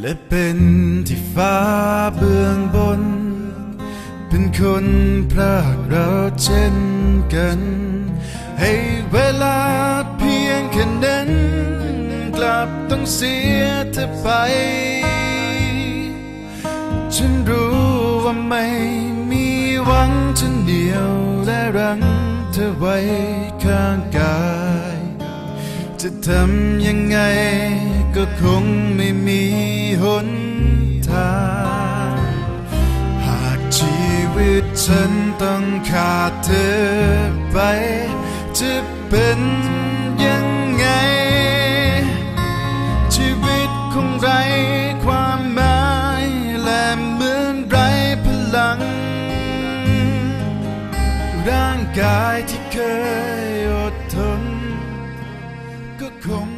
และเป็นที่ฟ้าเบื้องบน เป็นคนพรากเราเช่นกัน ให้เวลาเพียงแค่นั้นกลับต้องเสียเธอไป ฉันรู้ว่าไม่มีหวังฉันเดียวและรังเธอไว้ข้างกาย จะทำยังไงก็คงไม่มีหนทางหากชีวิตฉันต้องขาดเธอไป จะเป็นยังไง ชีวิตคงไรความหมายและเหมือนไรพลัง ร่างกายที่เคยอดทน 空。